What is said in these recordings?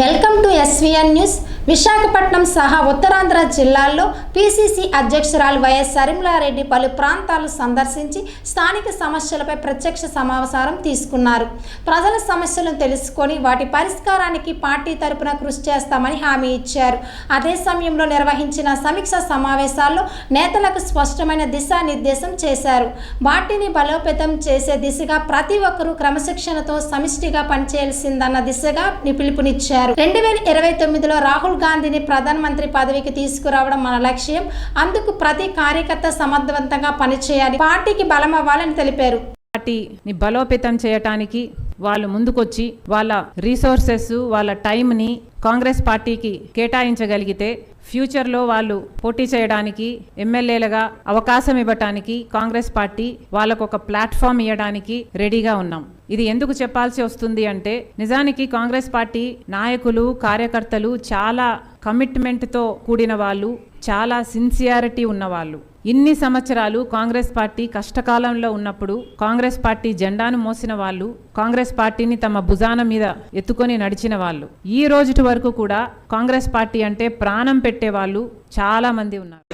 Welcome to SVN news. Visakhapatnam సహా ఉత్తరాంధ్ర జిల్లాల్లో PCC అధ్యక్షురాలు వైఎస్ సరిమలారెడ్డి పలు ప్రాంతాలు సందర్శించి స్థానిక సమస్యలపై ప్రత్యక్ష సమాచారం తీసుకున్నారు. ప్రజల సమస్యలను తెలుసుకొని వాటి పరిష్కారానికి పార్టీ తరపున కృషి చేస్తామని హామీ ఇచ్చారు. అదే సమయంలో నిర్వహించిన సమీక్ష సమావేశాల్లో నేతలకు స్పష్టమైన దిశానిర్దేశం చేశారు. వాటిని బలోపేతం చేసే దిశగా ప్రతి ఒక్కరూ క్రమశిక్షణతో సమిష్టిగా పనిచేయాల్సిందన్న దిశగా పిలుపునిచ్చారు. రెండు వేల ఇరవై తొమ్మిదిలో రాహుల్ గాంధీని ప్రధానమంత్రి పదవికి తీసుకురావడం మన లక్ష్యం. అందుకు ప్రతి కార్యకర్త సమర్థవంతంగా పనిచేయాలి. పార్టీకి బలం అవ్వాలని తెలిపారు. పార్టీని బలోపేతం చేయటానికి వాళ్ళు ముందుకొచ్చి వాళ్ళ రీసోర్సెస్ వాళ్ళ టైంని కాంగ్రెస్ పార్టీకి కేటాయించగలిగితే ఫ్యూచర్లో వాళ్ళు పోటీ చేయడానికి ఎమ్మెల్యేలుగా అవకాశం ఇవ్వటానికి కాంగ్రెస్ పార్టీ వాళ్ళకు ఒక ప్లాట్ఫామ్ ఇవ్వడానికి రెడీగా ఉన్నాం. ఇది ఎందుకు చెప్పాల్సి వస్తుంది అంటే నిజానికి కాంగ్రెస్ పార్టీ నాయకులు కార్యకర్తలు చాలా కమిట్మెంట్తో కూడిన వాళ్ళు చాలా సిన్సియారిటీ ఉన్నవాళ్ళు. ఇన్ని సంవత్సరాలు కాంగ్రెస్ పార్టీ కష్టకాలంలో ఉన్నప్పుడు కాంగ్రెస్ పార్టీ జెండాను మోసిన వాళ్ళు కాంగ్రెస్ పార్టీని తమ భుజాన మీద ఎత్తుకొని నడిచిన వాళ్ళు. ఈ రోజుటి వరకు కూడా కాంగ్రెస్ పార్టీ అంటే ప్రాణం పెట్టే వాళ్ళు చాలా మంది ఉన్నారు.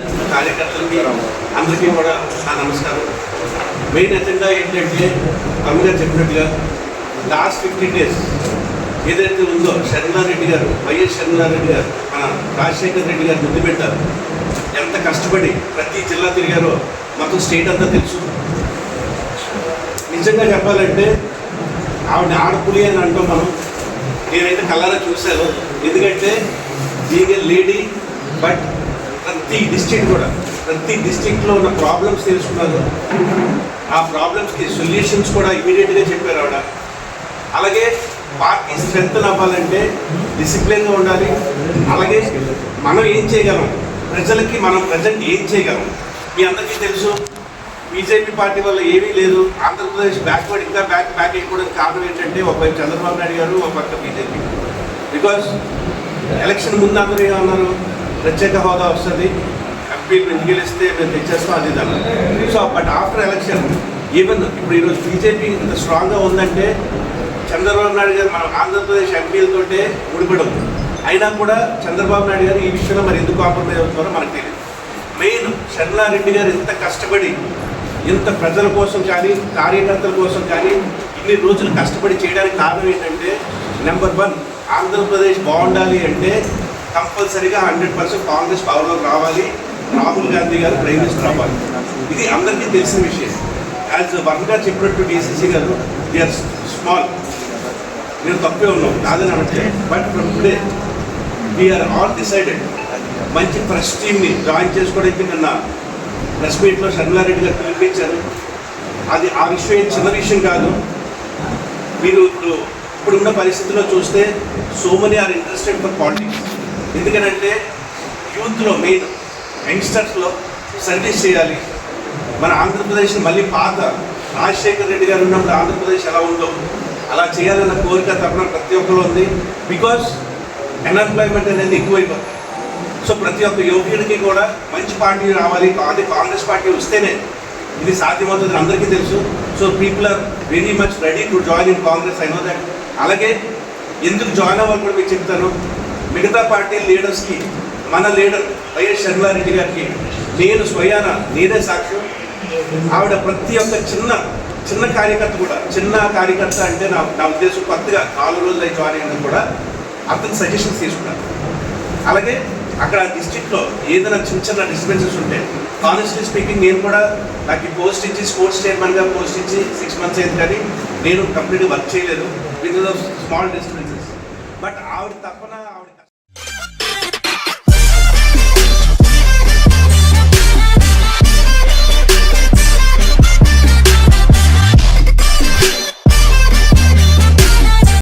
అందరికీ కూడా నమస్కారం. మెయిన్ ఎజెండా ఏంటంటే కవి చెప్పినట్టుగా లాస్ట్ ఫిఫ్టీన్ డేస్ ఏదైతే ఉందో షర్మిలారెడ్డి గారు వైఎస్ షర్మిలారెడ్డి గారు మన రాజశేఖర్ రెడ్డి గారు ముందు పెట్టారు. ఎంత కష్టపడి ప్రతి జిల్లా తిరిగారో మాకు స్టేట్ అంతా తెలుసు. నిజంగా చెప్పాలంటే ఆవిడ ఆడపులి అని అంటాం మనం. నేనైతే కళ్ళారా చూశాను. ఎందుకంటే బీయింగ్ ఏ లేడీ బట్ ప్రతి డిస్టిక్ కూడా ప్రతి డిస్ట్రిక్ట్లో ఉన్న ప్రాబ్లమ్స్ తెలుసుకున్నారు ఆ ప్రాబ్లమ్స్కి సొల్యూషన్స్ కూడా ఇమీడియట్గా చెప్పారు ఆవిడ. అలాగే పార్టీ స్ట్రెంత్ అవ్వాలంటే డిసిప్లిన్గా ఉండాలి. అలాగే మనం ఏం చేయగలం? ప్రజలకి మనం ప్రజెంట్ ఏం చేయగలం? మీ అందరికీ తెలుసు బీజేపీ పార్టీ వల్ల ఏమీ లేదు. ఆంధ్రప్రదేశ్ బ్యాక్వర్డ్ ఇంకా బ్యాక్ బ్యాక్ అయిపోవడానికి కారణం ఏంటంటే ఒకవైపు చంద్రబాబు నాయుడు గారు ఒక పక్క బీజేపీ. బికాస్ ఎలక్షన్ ముందు అందరూ ఏమన్నారు? ప్రత్యేక హోదా వస్తుంది. ఎంపీలు ఎందుకు గెలిస్తే మేము తెచ్చేస్తాం అది అన్నారు. So but after election even ఇప్పుడు ఈరోజు బీజేపీ ఇంత స్ట్రాంగ్గా ఉందంటే చంద్రబాబు నాయుడు గారు మన ఆంధ్రప్రదేశ్ ఎంపీలతోటే ముడిపడం అయినా కూడా చంద్రబాబు నాయుడు గారు ఈ విషయంలో మరి ఎందుకు కాంప్రమైజ్ అవుతున్నారో మనకు తెలియదు మెయిన్ షర్మిలారెడ్డి గారు ఇంత కష్టపడి ఇంత ప్రజల కోసం కానీ కార్యకర్తల కోసం కానీ ఇన్ని రోజులు కష్టపడి చేయడానికి కారణం ఏంటంటే నెంబర్ వన్ ఆంధ్రప్రదేశ్ బాగుండాలి అంటే కంపల్సరీగా హండ్రెడ్ పర్సెంట్ కాంగ్రెస్ పవర్లోకి రావాలి. రాహుల్ గాంధీ గారు ప్రైమ్ మినిస్టర్ అవ్వాలి ఇది అందరికీ తెలిసిన విషయం. యాజ్ వన్ గారు చెప్పినట్టు డీసీసీ గారు ఆర్ స్మాల్ నేను తప్పే ఉన్నాం. కాదని అంటే but from today we're all decided మంచి ఫ్రెష్ టీమ్ని జాయిన్ చేసుకోవడానికి నిన్న ప్రెస్ మీట్లో షర్మిలారెడ్డి గారు పిలిపించారు. అది ఆ విషయం ఏం చిన్న విషయం కాదు. మీరు ఇప్పుడు ఇప్పుడున్న పరిస్థితుల్లో చూస్తే so many are interested for politics ఎందుకనంటే యూత్లో మెయిన్ యంగ్స్టర్స్లో సర్వీస్ చేయాలి. మన ఆంధ్రప్రదేశ్ మళ్ళీ పాత రాజశేఖర్ రెడ్డి గారు ఉన్నప్పుడు ఆంధ్రప్రదేశ్ ఎలా ఉందో అలా చేయాలన్న కోరిక తప్పన ప్రతి ఒక్కరు ఉంది. బికాస్ అన్ఎంప్లాయ్మెంట్ అనేది ఎక్కువైపోతుంది. సో ప్రతి ఒక్క యువకుడికి కూడా మంచి పార్టీ రావాలి. అది కాంగ్రెస్ పార్టీ వస్తేనే ఇది సాధ్యమవుతుంది అందరికీ తెలుసు. So people are very much ready to join in Congress I know that అలాగే ఎందుకు జాయిన్ అవ్వాలి కూడా మీకు చెప్తాను. మిగతా పార్టీ లీడర్స్కి మన లీడర్ వైఎస్ షర్మిలారెడ్డి గారికి నేను స్వయాన నేనే సాక్ష్యం ఆవిడ ప్రతి ఒక్క చిన్న చిన్న కార్యకర్త కూడా చిన్న కార్యకర్త అంటే నా నా ఉద్దేశం కొత్తగా నాలుగు రోజులు జాయిన్ అయినా కూడా అతని సజెషన్స్ తీసుకున్నాను అలాగే అక్కడ డిస్ట్రిక్ట్లో ఏదైనా చిన్న చిన్న డిస్టర్బెన్సెస్ ఉంటే కాన్స్ట్లీ స్పీకింగ్ నేను కూడా నాకు ఈ పోస్ట్ ఇచ్చి స్పోర్ట్స్ చైర్మన్గా పోస్ట్ ఇచ్చి సిక్స్ మంత్స్ అయింది కానీ నేను కంప్లీట్గా వర్క్ చేయలేదు. విత్ స్మాల్ డిస్టర్బెన్సెస్ బట్ ఆవిడ తప్పన